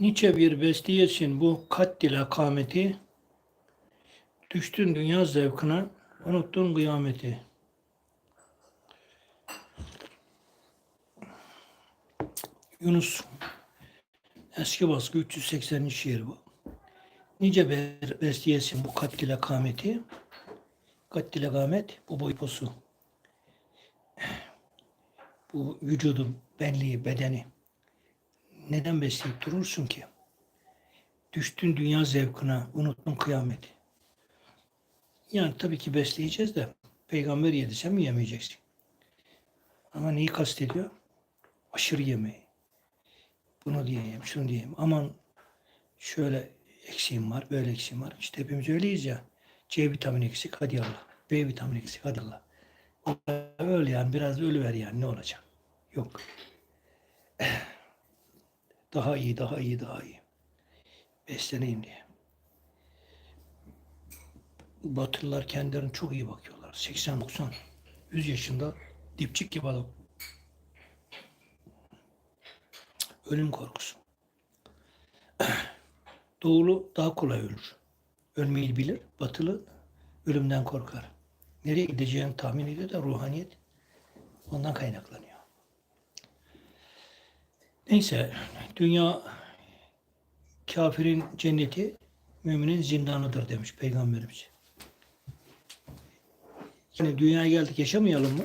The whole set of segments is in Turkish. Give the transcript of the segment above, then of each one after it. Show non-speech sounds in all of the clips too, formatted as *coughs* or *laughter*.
Nice bir bestiyesin bu kat dile kameti, düştün dünya zevkine, unuttun kıyameti. Yunus eski baskı 380. şiir bu. Nice bir bestiyesin bu kat dile kameti, kat dile kamet bu boy posu. Bu vücudun benliği, bedeni neden besleyip durursun ki? Düştün dünya zevkine, unuttun kıyameti. Yani tabii ki besleyeceğiz de peygamber yedi sen mi yemeyeceksin? Ama neyi kastediyor? Aşırı yemeği. Bunu diyeyim, şunu diyeyim. Aman şöyle eksiğim var, böyle eksiğim var. İşte hepimiz öyleyiz ya. C vitamini eksik, hadi Allah. B vitamini eksik, hadi Allah. Öyle yani, biraz ölü ver yani ne olacak? Yok. Daha iyi, daha iyi, daha iyi. Besleneyim diye. Batılılar kendilerine çok iyi bakıyorlar. 80-90, 100 yaşında dipçik gibi adam. Ölüm korkusu. *clears throat* Doğulu daha kolay ölür. Ölmeyi bilir. Batılı ölümden korkar. Nereye gideceğini tahmin ediyor da ruhaniyet ondan kaynaklanıyor. Neyse, dünya kafirin cenneti, müminin zindanıdır demiş Peygamberimiz. Yani dünyaya geldik yaşamayalım mı?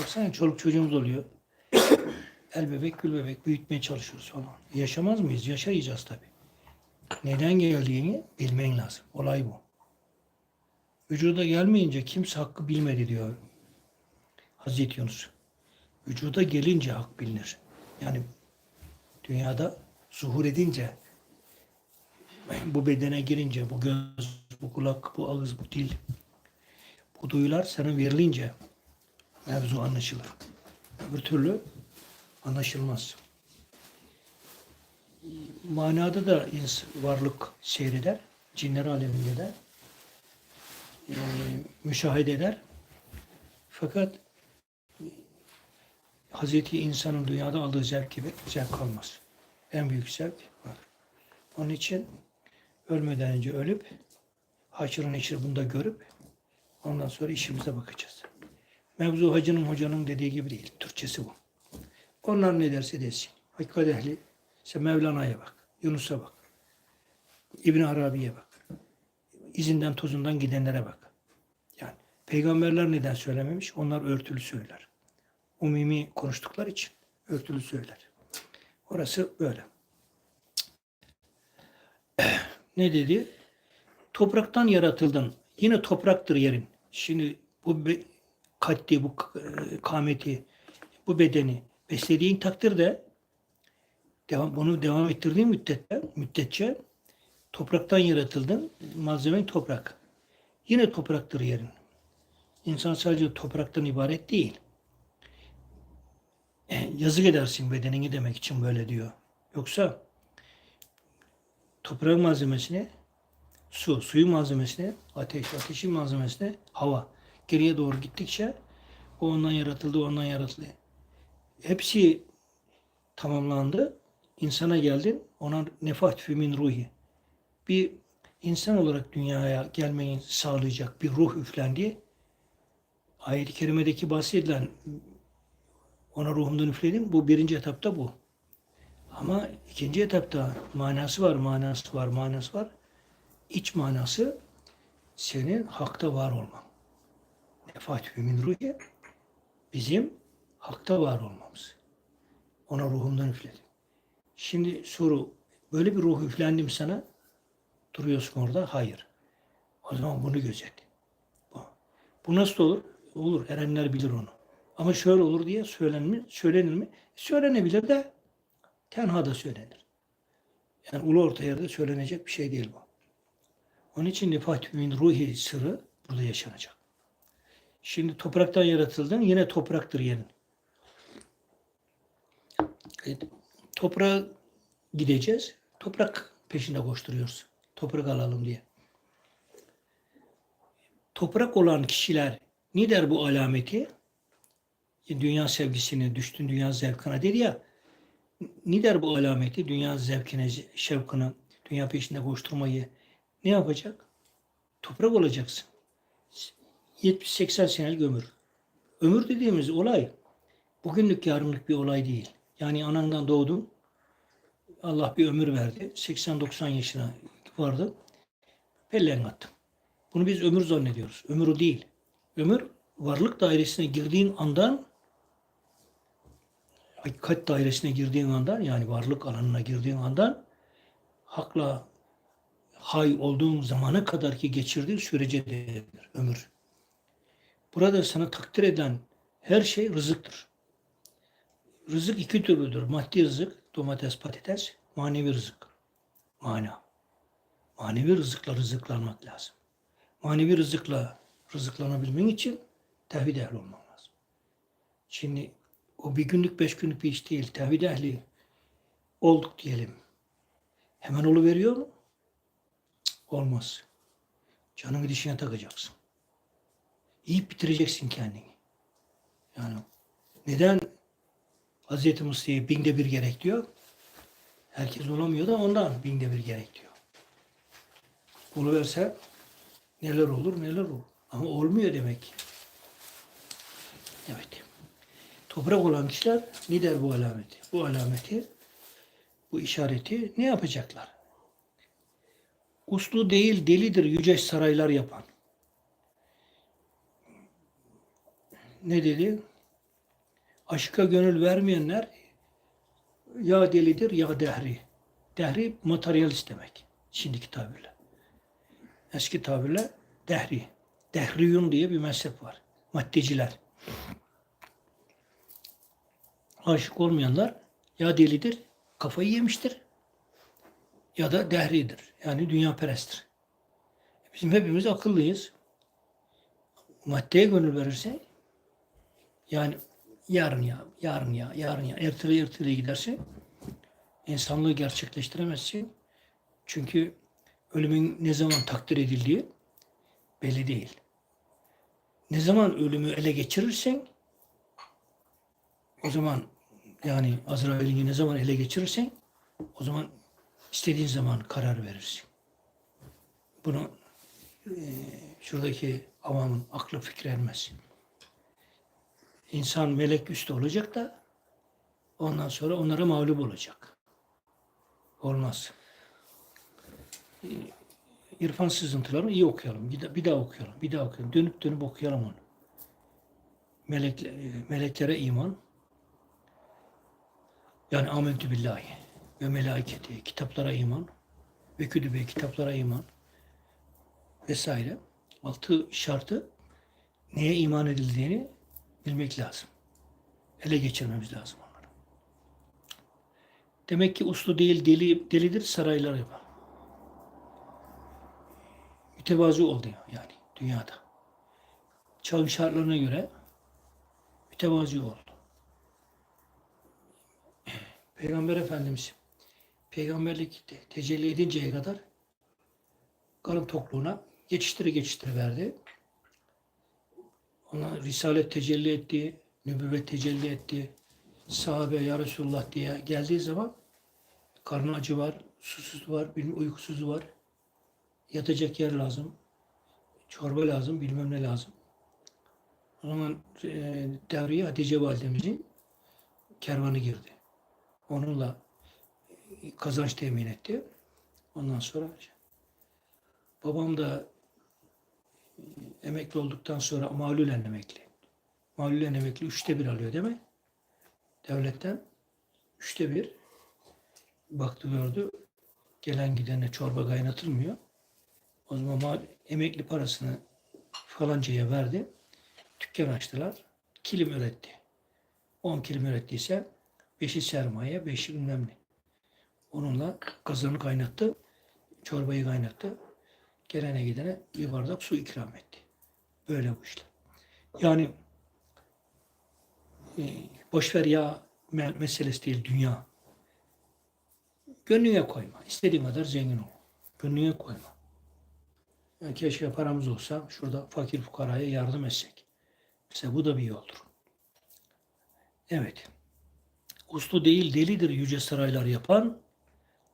Baksana çoluk çocuğumuz oluyor. *coughs* El bebek, gül bebek büyütmeye çalışıyoruz falan. Yaşamaz mıyız? Yaşayacağız tabii. Neden geldiğini bilmen lazım. Olay bu. Vücuda gelmeyince kimse hakkı bilmedi diyor Hazreti Yunus. Vücuda gelince hak bilinir. Yani dünyada zuhur edince bu bedene girince bu göz, bu kulak, bu ağız, bu dil bu duyular sana verilince mevzu anlaşılır. Öbür türlü anlaşılmaz. Manada da ins varlık seyreder. Cinler aleminde de e, müşahede eder. Fakat Hazreti insanın dünyada aldığı zevk gibi zevk kalmaz. En büyük zevk var. Onun için ölmeden önce ölüp haşırın neşir bunda görüp ondan sonra işimize bakacağız. Mevzu hacının hocanın dediği gibi değil. Türkçesi bu. Onlar ne derse desin. Hakikat ehli sen Mevlana'ya bak. Yunus'a bak. İbn Arabi'ye bak. İzinden tozundan gidenlere bak. Yani peygamberler neden söylememiş? Onlar örtülü söyler umumi konuştukları için örtülü söyler. Orası böyle. *clears throat* Ne dedi? Topraktan yaratıldın. Yine topraktır yerin. Şimdi bu kaddi, bu kameti, bu bedeni beslediğin takdirde devam, bunu devam ettirdiğin müddetçe, müddetçe topraktan yaratıldın. Malzemen toprak. Yine topraktır yerin. İnsan sadece topraktan ibaret değil yazık edersin bedenini demek için böyle diyor. Yoksa toprağın malzemesine su, suyun malzemesine ateş, ateşin malzemesine hava. Geriye doğru gittikçe o ondan yaratıldı, ondan yaratıldı. Hepsi tamamlandı. İnsana geldin, ona nefat min ruhi. Bir insan olarak dünyaya gelmeyi sağlayacak bir ruh üflendi. Ayet-i kerimedeki bahsedilen ona ruhumdan üfledim. Bu birinci etapta bu. Ama ikinci etapta manası var, manası var, manası var. İç manası senin hakta var olman. Nefat min ruhi bizim hakta var olmamız. Ona ruhumdan üfledim. Şimdi soru, böyle bir ruh üflendim sana, duruyorsun orada, hayır. O zaman bunu gözet. Bu, bu nasıl olur? Olur, erenler bilir onu. Ama şöyle olur diye söylenir, söylenir mi? Söylenebilir de tenha da söylenir. Yani ulu orta yerde söylenecek bir şey değil bu. Onun için nefat ruhi sırrı burada yaşanacak. Şimdi topraktan yaratıldın yine topraktır yerin. E, toprağa gideceğiz. Toprak peşinde koşturuyoruz. Toprak alalım diye. Toprak olan kişiler ne der bu alameti? Dünya sevgisini, düştün dünya zevkine dedi ya. Nedir bu alameti? Dünya zevkine, şevkine, dünya peşinde koşturmayı ne yapacak? Toprak olacaksın. 70-80 senelik ömür. Ömür dediğimiz olay bugünlük yarınlık bir olay değil. Yani anandan doğdun. Allah bir ömür verdi. 80-90 yaşına vardı. Pellen attım. Bunu biz ömür zannediyoruz. Ömür o değil. Ömür varlık dairesine girdiğin andan hakikat dairesine girdiğin andan yani varlık alanına girdiğin andan hakla hay olduğun zamana kadar ki geçirdiğin sürece değerlidir ömür. Burada sana takdir eden her şey rızıktır. Rızık iki türlüdür. Maddi rızık, domates, patates, manevi rızık. Mana. Manevi rızıkla rızıklanmak lazım. Manevi rızıkla rızıklanabilmen için tevhid ehli olman lazım. Şimdi o bir günlük beş günlük bir iş değil. Tevhid ehli olduk diyelim. Hemen oluveriyor mu? Cık, Olmaz. Canını dişine takacaksın. Yiyip bitireceksin kendini. Yani neden Hz. Mustafa'yı binde bir gerek diyor? Herkes olamıyor da ondan binde bir gerek diyor. Oluverse neler olur neler olur. Ama olmuyor demek. Evet. Toprak olan kişiler ne der bu alameti? Bu alameti, bu işareti ne yapacaklar? Uslu değil delidir yüce saraylar yapan. Ne dedi? Aşka gönül vermeyenler ya delidir ya dehri. Dehri materyalist demek. Şimdiki tabirle. Eski tabirle dehri. Dehriyun diye bir mezhep var. Maddeciler. Aşık olmayanlar ya delidir, kafayı yemiştir ya da dehridir. Yani dünya peresttir. Bizim hepimiz akıllıyız. Maddeye gönül verirse yani yarın ya, yarın ya, yarın ya, ertele ertele giderse insanlığı gerçekleştiremezsin. Çünkü ölümün ne zaman takdir edildiği belli değil. Ne zaman ölümü ele geçirirsen o zaman yani Azrail'i ne zaman ele geçirirsen o zaman istediğin zaman karar verirsin. Bunu e, şuradaki avamın aklı fikri ermez. İnsan melek üstü olacak da ondan sonra onlara mağlup olacak. Olmaz. E, İrfan sızıntılarını iyi okuyalım. Bir daha, okuyalım. Bir daha okuyalım. Dönüp dönüp okuyalım onu. Melek, meleklere iman. Yani amentü billahi ve melaiketi, kitaplara iman ve kütübe kitaplara iman vesaire. Altı şartı neye iman edildiğini bilmek lazım. Ele geçirmemiz lazım onları. Demek ki uslu değil deli, delidir saraylar yapar. Mütevazı oldu yani dünyada. Çağın şartlarına göre mütevazı oldu. Peygamber Efendimiz peygamberlik te- tecelli edinceye kadar karın tokluğuna geçiştire geçiştire verdi. Ona risalet tecelli etti, nübüvvet tecelli etti. Sahabe ya Resulullah diye geldiği zaman karnı acı var, susuz var, bilmem uykusuz var. Yatacak yer lazım. Çorba lazım, bilmem ne lazım. O zaman e, devreye Hatice validemizin kervanı girdi. Onunla kazanç temin etti. Ondan sonra babam da emekli olduktan sonra malulen emekli. Malulen emekli üçte bir alıyor değil mi? Devletten üçte bir baktı gördü. Gelen gidene çorba kaynatılmıyor. O zaman mal- emekli parasını falancaya verdi. Dükkan açtılar. Kilim üretti. 10 kilim ürettiyse beşi sermaye, beşi bilmem ne. Onunla kazanı kaynattı. Çorbayı kaynattı. Gelene gidene bir bardak su ikram etti. Böyle bu işler. Yani e, boşver ya me- meselesi değil dünya. Gönlüne koyma. İstediğin kadar zengin ol. Gönlüne koyma. Yani keşke paramız olsa şurada fakir fukaraya yardım etsek. Mesela bu da bir yoldur. Evet. Uslu değil delidir yüce saraylar yapan.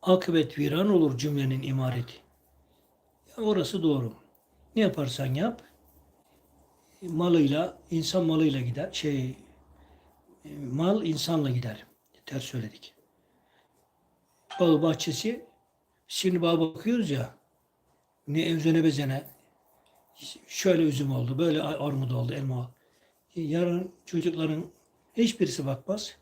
Akıbet viran olur cümlenin imareti. Ya orası doğru. Ne yaparsan yap malıyla, insan malıyla gider. Şey, e, mal insanla gider. Ters söyledik. Bağı bahçesi, şimdi bağa bakıyoruz ya, ne evzene bezene, şöyle üzüm oldu, böyle armut oldu, elma oldu. Yarın çocukların hiçbirisi bakmaz.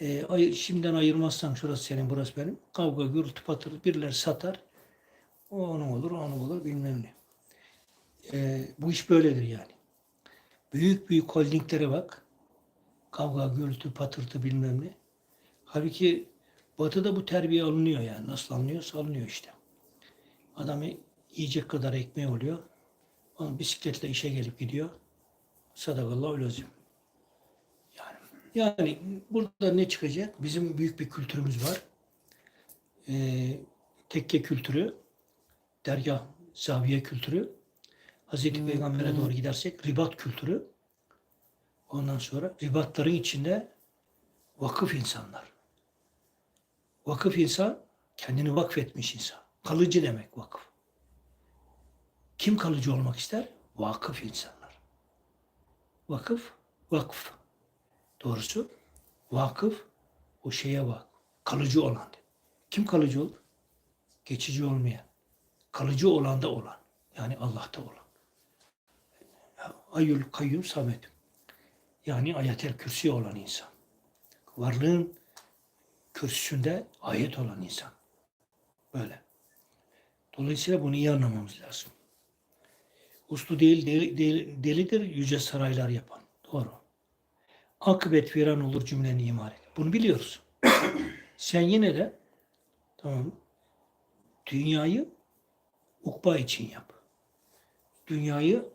E, ay, şimdiden ayırmazsan şurası senin, burası benim. Kavga, gürültü, patır, birileri satar. O onun olur, onun olur, bilmem ne. E, bu iş böyledir yani. Büyük büyük holdinglere bak. Kavga, gürültü, patırtı bilmem ne. Halbuki batıda bu terbiye alınıyor yani. Nasıl alınıyorsa alınıyor işte. Adamı yiyecek kadar ekmeği oluyor. Onun bisikletle işe gelip gidiyor. Sadakallahu lazım. Yani, burada ne çıkacak? Bizim büyük bir kültürümüz var. Ee, tekke kültürü, dergah, zaviye kültürü, Hazreti Peygamber'e doğru gidersek ribat kültürü. Ondan sonra ribatların içinde vakıf insanlar. Vakıf insan kendini vakfetmiş insan. Kalıcı demek vakıf. Kim kalıcı olmak ister? Vakıf insanlar. Vakıf, vakıf. Doğrusu vakıf o şeye bak. Kalıcı olan. Kim kalıcı olur? Geçici olmayan. Kalıcı olan da olan. Yani Allah'ta olan. Ayyul kayyum samet. Yani ayetel kürsi olan insan. Varlığın kürsüsünde ayet olan insan. Böyle. Dolayısıyla bunu iyi anlamamız lazım. Uslu değil, deli- delidir, yüce saraylar yapan. Doğru. Akıbet viran olur cümlenin iman et. Bunu biliyoruz. *coughs* Sen yine de tamam dünyayı ukba için yap. Dünyayı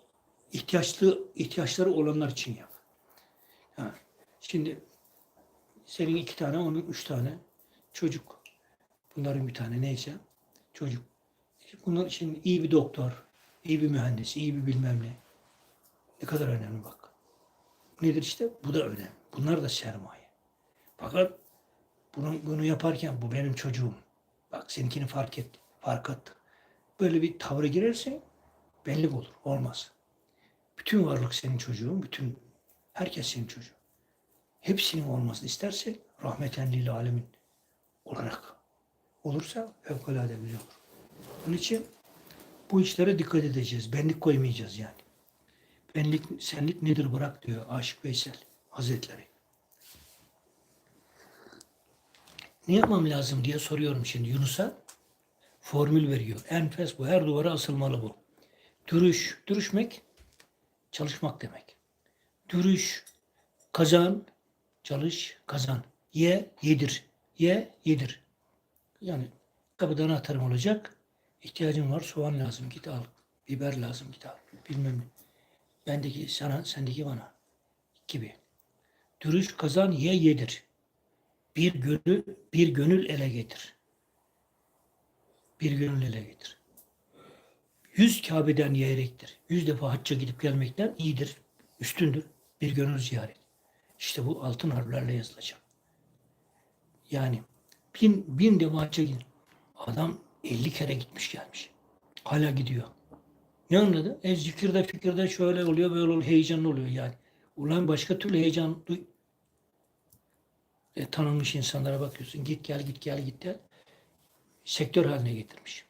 ihtiyaçlı ihtiyaçları olanlar için yap. Ha, şimdi senin iki tane, onun üç tane çocuk. Bunların bir tane neyse çocuk. Bunlar için iyi bir doktor, iyi bir mühendis, iyi bir bilmem ne. Ne kadar önemli bak. Nedir işte? Bu da önemli. Bunlar da sermaye. Fakat bunu, bunu yaparken bu benim çocuğum. Bak seninkini fark et, fark attı. Böyle bir tavra girersen belli olur. Olmaz. Bütün varlık senin çocuğun, bütün herkes senin çocuğun. Hepsinin olmasını istersek rahmeten lil alemin olarak olursa fevkalade güzel olur. Onun için bu işlere dikkat edeceğiz. Benlik koymayacağız yani. Benlik, senlik nedir bırak diyor Aşık Veysel Hazretleri. Ne yapmam lazım diye soruyorum şimdi Yunus'a. Formül veriyor. Enfes bu. Her duvara asılmalı bu. Dürüş. Dürüşmek çalışmak demek. Dürüş. Kazan. Çalış. Kazan. Ye. Yedir. Ye. Yedir. Yani kapıdan atarım olacak. İhtiyacın var. Soğan lazım. Git al. Biber lazım. Git al. Bilmem ne. Bendeki sana, sendeki bana. Gibi. Dürüş kazan ye yedir. Bir gönül, bir gönül ele getir. Bir gönül ele getir. Yüz Kabe'den yerektir. Yüz defa hacca gidip gelmekten iyidir, üstündür. Bir gönül ziyaret. İşte bu altın harflerle yazılacak. Yani bin, bin defa hacca gidip adam 50 kere gitmiş gelmiş. Hala gidiyor. Ne anladı? E zikirde fikirde şöyle oluyor böyle oluyor heyecanlı oluyor yani. Ulan başka türlü heyecan. E, tanınmış insanlara bakıyorsun. Git gel git gel git gel. Sektör haline getirmiş.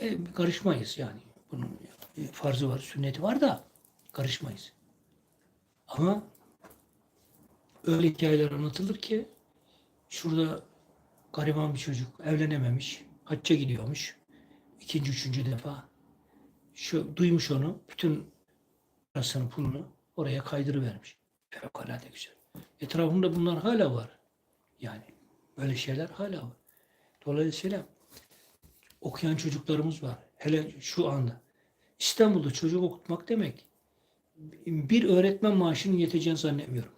E, karışmayız yani. Bunun farzı var, sünneti var da karışmayız. Ama öyle hikayeler anlatılır ki şurada gariban bir çocuk evlenememiş. Hacca gidiyormuş. ikinci, üçüncü defa. Şu duymuş onu. Bütün parasını, pulunu oraya kaydırıvermiş. Fevkalade güzel. Etrafımda bunlar hala var. Yani böyle şeyler hala var. Dolayısıyla okuyan çocuklarımız var. Hele şu anda. İstanbul'da çocuk okutmak demek bir öğretmen maaşının yeteceğini zannetmiyorum.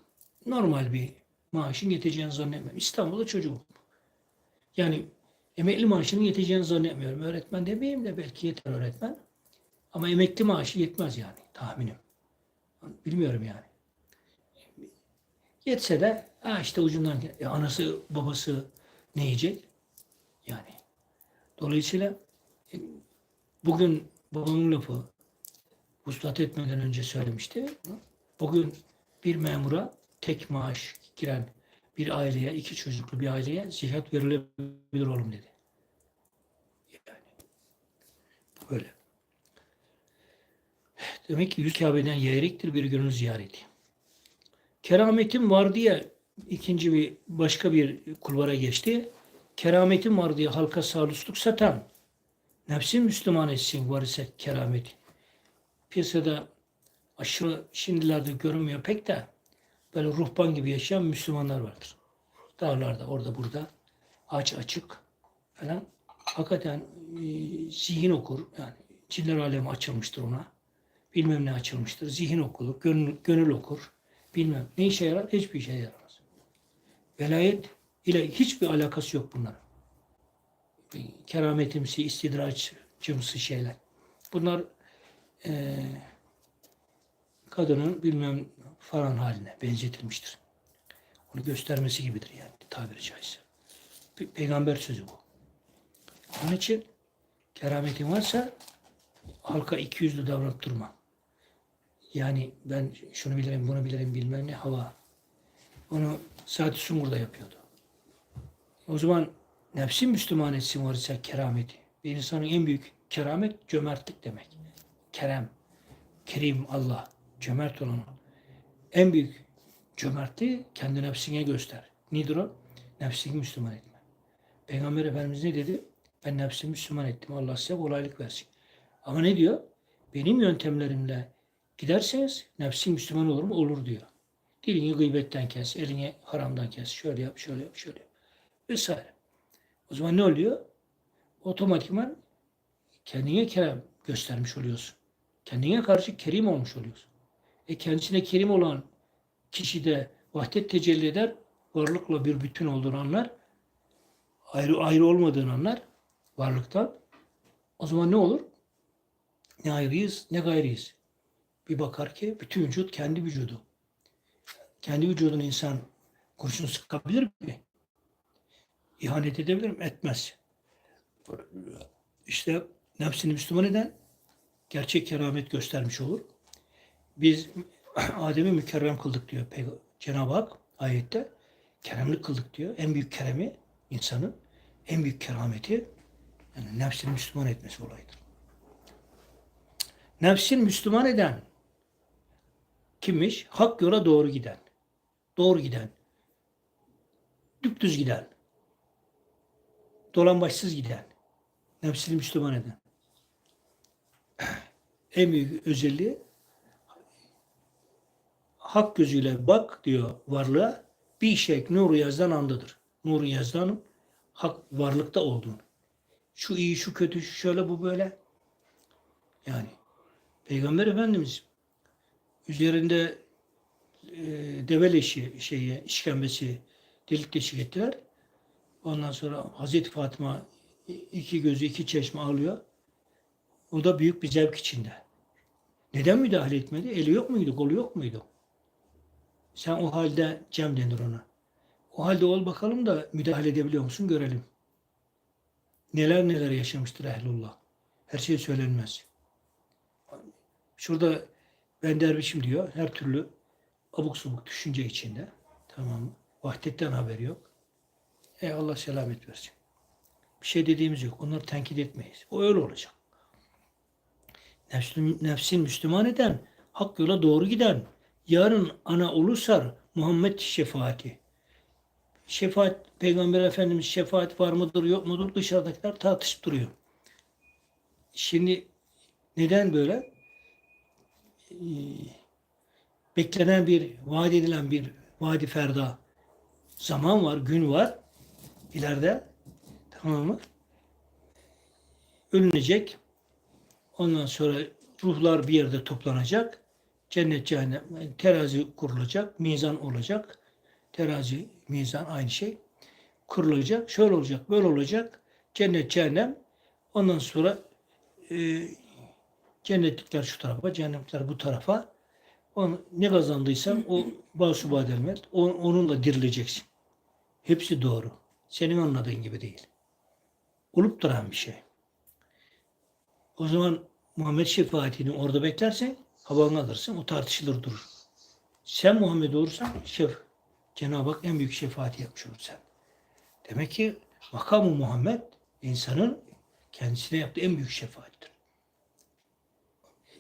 Normal bir maaşın yeteceğini zannetmiyorum. İstanbul'da çocuk okutmak. Yani emekli maaşının yeteceğini zannetmiyorum. Öğretmen demeyeyim de belki yeter öğretmen. Ama emekli maaşı yetmez yani tahminim. Bilmiyorum yani. Yetse de Ha işte ucundan e, anası babası ne yiyecek? Yani. Dolayısıyla e, bugün babamın lafı vuslat etmeden önce söylemişti. Bugün bir memura tek maaş giren bir aileye, iki çocuklu bir aileye zikat verilebilir oğlum dedi. Yani böyle. Demek ki yüz Kabe'den yeğrektir bir gönül ziyareti. Kerametim var diye ikinci bir başka bir kulvara geçti. Kerametim var diye halka sağlısluk satan nefsin Müslüman etsin var ise kerameti. Piyasada aşırı şimdilerde görünmüyor pek de böyle ruhban gibi yaşayan Müslümanlar vardır. Dağlarda orada burada aç açık falan. Hakikaten e, zihin okur. Yani cinler alemi açılmıştır ona. Bilmem ne açılmıştır. Zihin okulur, gönül, gönül okur. Bilmem. Ne işe yarar? Hiçbir işe yaramaz. Velayet ile hiçbir alakası yok bunların. Kerametimsi, istidraçcımsı şeyler. Bunlar eee kadının bilmem falan haline benzetilmiştir. Onu göstermesi gibidir yani tabiri caizse. Pe- Peygamber sözü bu. Onun için kerametin varsa halka iki yüzlü davranıp durma. Yani ben şunu bilirim, bunu bilirim bilmem ne hava. Onu Saat Sungur'da yapıyordu. O zaman nefsin Müslüman etsin var ise kerameti. Bir insanın en büyük keramet cömertlik demek. Kerem, Kerim Allah, cömert olan. En büyük cömertliği kendi nefsine göster. Nedir o? Nefsini Müslüman etme. Peygamber Efendimiz ne dedi? Ben nefsimi Müslüman ettim. Allah size kolaylık versin. Ama ne diyor? Benim yöntemlerimle giderseniz nefsin Müslüman olur mu? Olur diyor. Dilini gıybetten kes, elini haramdan kes. Şöyle yap, şöyle yap, şöyle yap. Vesaire. O zaman ne oluyor? Otomatikman kendine kerem göstermiş oluyorsun. Kendine karşı kerim olmuş oluyorsun. E kendisine kerim olan kişi de vahdet tecelli eder, varlıkla bir bütün olduğunu anlar, ayrı ayrı olmadığını anlar varlıktan. O zaman ne olur? Ne ayrıyız ne gayrıyız. Bir bakar ki bütün vücut kendi vücudu. Kendi vücudunu insan kurşun sıkabilir mi? İhanet edebilir mi? Etmez. İşte nefsini Müslüman eden gerçek keramet göstermiş olur. Biz *clears throat* Adem'i mükerrem kıldık diyor Cenab-ı Hak ayette. Keremlik kıldık diyor. En büyük keremi insanın, en büyük kerameti yani nefsini Müslüman etmesi olayıdır. Nefsin Müslüman eden kimmiş? Hak yola doğru giden. Doğru giden. Düptüz giden. Dolambaçsız giden. Nefsini Müslüman eden. *clears throat* En büyük özelliği hak gözüyle bak diyor varlığa bir şey nuru yazdan andadır. Nuru yazdanın hak varlıkta olduğunu. Şu iyi, şu kötü, şu şöyle, bu böyle. Yani Peygamber Efendimiz üzerinde e, deve leşi şeyi, işkembesi delik deşik ettiler. Ondan sonra Hazreti Fatıma iki gözü iki çeşme ağlıyor. O da büyük bir zevk içinde. Neden müdahale etmedi? Eli yok muydu? Kolu yok muydu? Sen o halde Cem denir ona. O halde ol bakalım da müdahale edebiliyor musun görelim. Neler neler yaşamıştır ehlullah. Her şey söylenmez. Şurada ben dervişim diyor. Her türlü abuk subuk düşünce içinde. Tamam mı? Vahdetten haberi yok. E Allah selamet versin. Bir şey dediğimiz yok. Onları tenkit etmeyiz. O öyle olacak. Nefsin, nefsin Müslüman eden, hak yola doğru giden, yarın ana olursa Muhammed şefaati. Şefaat, Peygamber Efendimiz şefaat var mıdır yok mudur dışarıdakiler tartışıp duruyor. Şimdi neden böyle? Ee, beklenen bir, vaat edilen bir vadi ferda zaman var, gün var ileride. Tamam mı? Ölünecek. Ondan sonra ruhlar bir yerde toplanacak. Cennet cehennem terazi kurulacak, mizan olacak. Terazi, mizan aynı şey. Kurulacak, şöyle olacak, böyle olacak. Cennet cehennem. Ondan sonra e, cennetlikler şu tarafa, cehennemlikler bu tarafa. Onu, ne kazandıysan o basubad elmet. O, onunla dirileceksin. Hepsi doğru. Senin anladığın gibi değil. Olup duran bir şey. O zaman Muhammed şefaatini orada beklersen havanı alırsın. O tartışılır durur. Sen Muhammed olursan şef, Cenab-ı Hak en büyük şefaati yapmış olur sen. Demek ki makamı Muhammed insanın kendisine yaptığı en büyük şefaattir.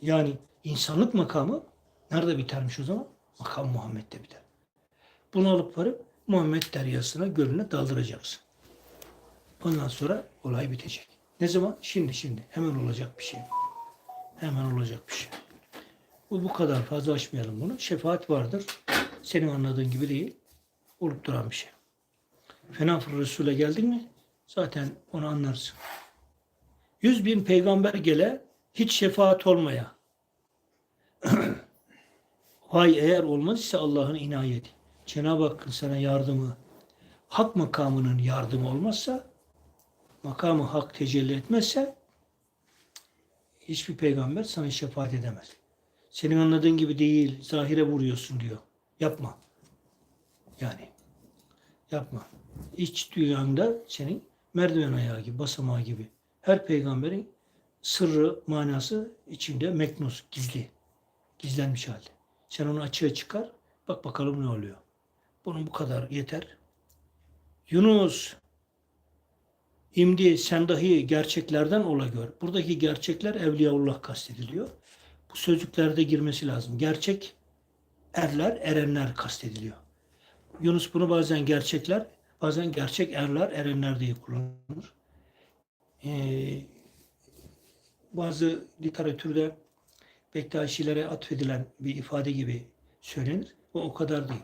Yani insanlık makamı nerede bitermiş o zaman? Makam Muhammed'de biter. Bunu alıp varıp Muhammed deryasına, gölüne daldıracaksın. Ondan sonra olay bitecek. Ne zaman? Şimdi şimdi. Hemen olacak bir şey. Hemen olacak bir şey. Bu bu kadar fazla açmayalım bunu. Şefaat vardır. Senin anladığın gibi değil. Olup duran bir şey. Fenafır Resul'e geldin mi zaten onu anlarsın. Yüz bin peygamber gele hiç şefaat olmaya. *clears throat* Vay eğer olmaz ise Allah'ın inayeti. Cenab-ı Hakk'ın sana yardımı, hak makamının yardımı olmazsa, makamı hak tecelli etmezse hiçbir peygamber sana şefaat edemez. Senin anladığın gibi değil, zahire vuruyorsun diyor. Yapma. Yani yapma. İç dünyanda senin merdiven ayağı gibi, basamağı gibi. Her peygamberin sırrı, manası içinde meknus, gizli. Gizlenmiş halde. Sen onu açığa çıkar, bak bakalım ne oluyor. Bunun bu kadar yeter. Yunus, imdi sen dahi gerçeklerden ola gör. Buradaki gerçekler Evliyaullah kastediliyor. Bu sözcüklerde girmesi lazım. Gerçek erler, erenler kastediliyor. Yunus bunu bazen gerçekler, bazen gerçek erler, erenler diye kullanır. Ee, bazı literatürde Bektaşilere atfedilen bir ifade gibi söylenir. O o kadar değil.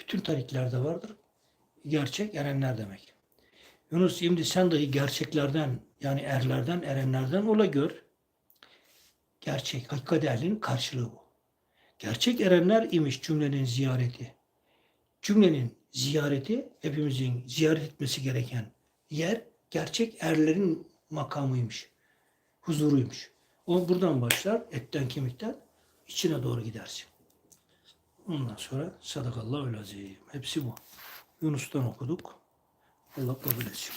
Bütün tariklerde vardır. Gerçek erenler demek. Yunus şimdi sen dahi gerçeklerden yani erlerden, erenlerden ola gör. Gerçek, hakikat ehlinin karşılığı bu. Gerçek erenler imiş cümlenin ziyareti. Cümlenin ziyareti hepimizin ziyaret etmesi gereken yer gerçek erlerin makamıymış. Huzuruymuş. O buradan başlar etten kemikten içine doğru gidersin. Ondan sonra sadakallahu azim. Hepsi bu. Yunus'tan okuduk. Allah kabul etsin.